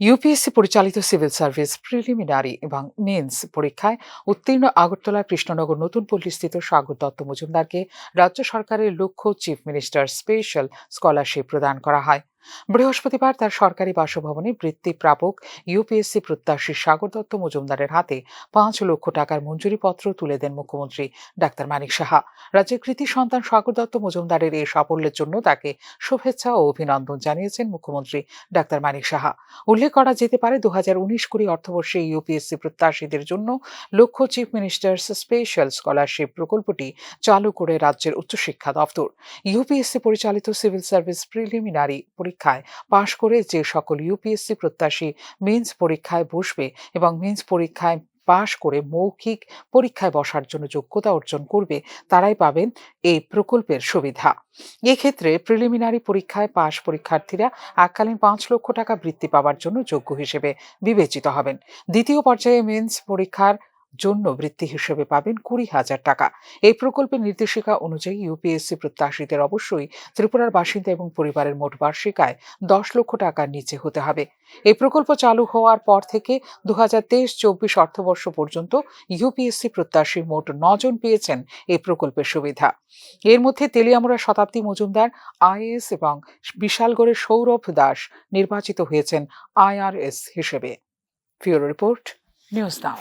UPSC পরিচালিত civil service preliminary এবং mains পরীক্ষায় উত্তীর্ণ আগরতলা কৃষ্ণনগর নতুন পল্লীস্থিত সাগর দত্ত মজুমদারকে রাজ্য সরকারের লক্ষ্য চিফ মিনিস্টার স্পেশাল স্কলারশিপ প্রদান করা হয়। বৃহস্পতিবার তার সরকারি বাসভবনে বৃত্তি প্রাপক ইউপিএসসি প্রত্যাশী সাগর দত্ত মজুমদারের হাতে পাঁচ লক্ষ টাকার মঞ্জুরিপত্র তুলে দেন মুখ্যমন্ত্রী ডাক্তার মানিক সাহা। রাজ্যের কৃতি সন্তান সাগর দত্ত মজুমদারের এই সাফল্যের জন্য তাকে শুভেচ্ছা ও অভিনন্দন জানিয়েছেন মুখ্যমন্ত্রী ডাক্তার মানিক সাহা। উল্লেখ করা যেতে পারে দু হাজার উনিশ কুড়ি অর্থবর্ষে ইউপিএসসি প্রত্যাশীদের জন্য লক্ষ্য চিফ মিনিস্টার্স স্পেশাল স্কলারশিপ প্রকল্পটি চালু করে রাজ্যের উচ্চশিক্ষা দপ্তর। ইউপিএসসি পরিচালিত সিভিল সার্ভিস প্রিলিমিনারি পরীক্ষায় পাশ করে যে সকল ইউপিএসসি প্রত্যাশী মেন্স পরীক্ষায় বসবে এবং মেন্স পরীক্ষায় পাশ করে মৌখিক পরীক্ষায় বসার জন্য যোগ্যতা অর্জন করবে, তারাই পাবেন এই প্রকল্পের সুবিধা। এক্ষেত্রে প্রিলিমিনারি পরীক্ষায় পাশ পরীক্ষার্থীরা এককালীন পাঁচ লক্ষ টাকা বৃত্তি পাওয়ার জন্য যোগ্য হিসেবে বিবেচিত হবেন। দ্বিতীয় পর্যায়ে মেন্স পরীক্ষার জন্য বৃত্তি হিসেবে পাবেন কুড়ি হাজার টাকা। এই প্রকল্পের নির্দেশিকা অনুযায়ী ইউপিএসসি প্রত্যাশীদের অবশ্যই ত্রিপুরার বাসিন্দা এবং পরিবারের মোট বার্ষিক আয় দশ লক্ষ টাকার নিচে হতে হবে। এই প্রকল্প চালু হওয়ার পর থেকে দু হাজার তেইশ চব্বিশ অর্থবর্ষ পর্যন্ত ইউপিএসসি প্রত্যাশী মোট নজন পেয়েছেন এই প্রকল্পের সুবিধা। এর মধ্যে তেলিয়ামুড়া শতাব্দী মজুমদার আইএস এবং বিশালগড়ের সৌরভ দাস নির্বাচিত হয়েছেন আইআরএস হিসেবে। ফিওর রিপোর্ট, নিউজ নাও।